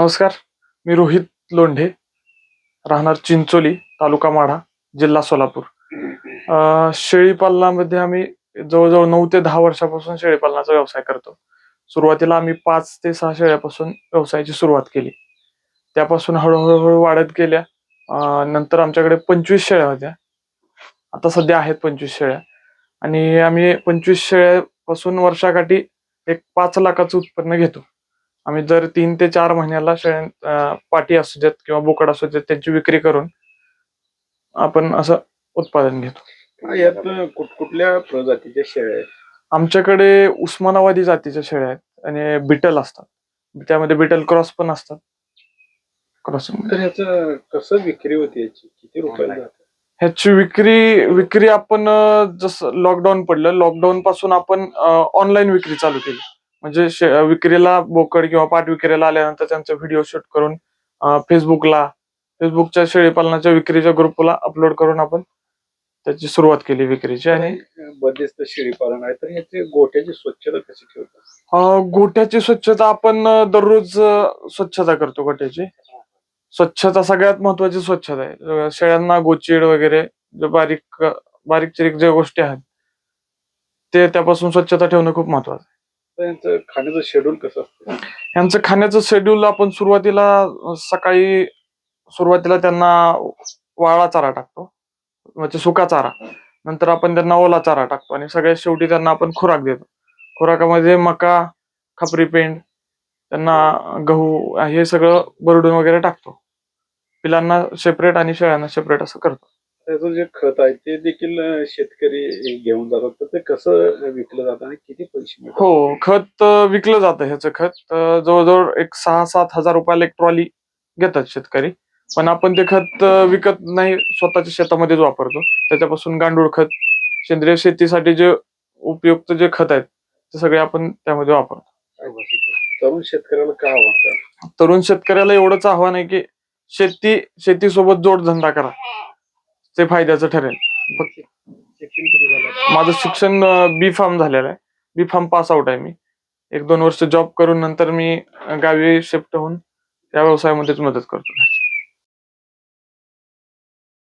नमस्कार मी रोहित लोंढे राहणार चिंचोली तालुका माढा जिल्हा सोलापूर. शेळीपालनामध्ये आम्ही जवळजवळ नऊ ते दहा वर्षापासून शेळीपालनाचा व्यवसाय करतो. सुरुवातीला आम्ही पाच ते सहा शेळ्यापासून व्यवसायाची सुरुवात केली. त्यापासून हळूहळू हळू वाढत गेल्या. नंतर आमच्याकडे पंचवीस शेळ्या होत्या. आता सध्या आहेत पंचवीस शेळ्या. आणि आम्ही पंचवीस शेळ्यापासून वर्षाकाठी एक पाच लाखाचं उत्पन्न घेतो. आम्ही दर तीन ते चार महिन्याला शेळ्या पाटी असू देत किंवा बोकड असू देत त्यांची विक्री करून आपण असं उत्पादन घेतो. यात कुठ कुठल्या प्रजातीच्या शेळ्या आहेत? आमच्याकडे उस्मानाबादी जातीच्या शेळ्या आहेत आणि बिटल असतात. त्यामध्ये बिटल क्रॉस पण असतात. क्रॉस तर ह्याचं कसं विक्री होती याची? किती रुपयाला ह्याची विक्री विक्री आपण जसं लॉकडाऊन पडलं लॉकडाऊन पासून आपण ऑनलाईन विक्री चालू केली. म्हणजे विक्रीला बोकड किंवा पाट विक्रीला आल्यानंतर त्यांचा व्हिडिओ शूट करून फेसबुकला फेसबुकच्या शेळीपालनाच्या विक्रीच्या ग्रुपला अपलोड करून आपण त्याची सुरुवात केली विक्रीची आणि बंदिस्त शेळी पालन आहे. तर ह्याची गोठ्याची स्वच्छता कशी ठेवतात? गोठ्याची स्वच्छता आपण दररोज स्वच्छता करतो गोठ्याची. स्वच्छता सगळ्यात महत्वाची स्वच्छता आहे. शेळ्यांना गोचीड वगैरे जे बारीक बारीक चिरीक ज्या गोष्टी आहेत ते त्यापासून स्वच्छता ठेवणं खूप महत्वाचं आहे यांचं खाण्याचं शेड्यूल कसं असतं? यांचं खाण्याचं शेड्यूल आपण सुरुवातीला सकाळी सुरुवातीला त्यांना वाळा चारा टाकतो. म्हणजे सुका चारा. नंतर आपण त्यांना ओला चारा टाकतो आणि सगळ्यात शेवटी त्यांना आपण खुराक देतो. खुराकामध्ये मका खपरी पेंड त्यांना गहू हे सगळं बरडून वगैरे टाकतो. पिलांना सेपरेट आणि शेळ्यांना सेपरेट असं करतो. त्याचं जे खत आहे ते देखील शेतकरी घेऊन जातात. तर ते कसं विकलं जातं आणि किती पैसे मिळतात? हो खत विकलं जातं ह्याचं खत. जवळजवळ एक सहा सात हजार रुपयाला एक ट्रॉली घेतात शेतकरी. पण आपण ते खत विकत नाही स्वतःच्या शेतामध्येच वापरतो. त्याच्यापासून गांडूळ खत सेंद्रिय शेतीसाठी जे उपयुक्त जे खत आहेत ते सगळे आपण त्यामध्ये वापरतो. तरुण शेतकऱ्याला काय आव्हान? तरुण शेतकऱ्याला एवढंच आव्हान आहे की शेती शेतीसोबत जोडधंदा करा. ते फायद्याचं ठरेल. माझं शिक्षण बी फार्म झालेलं आहे. बी फार्म पास आउट आहे मी. एक दोन वर्ष जॉब करून नंतर मी गावी शिफ्ट होऊन त्या व्यवसायामध्येच मदत करतो.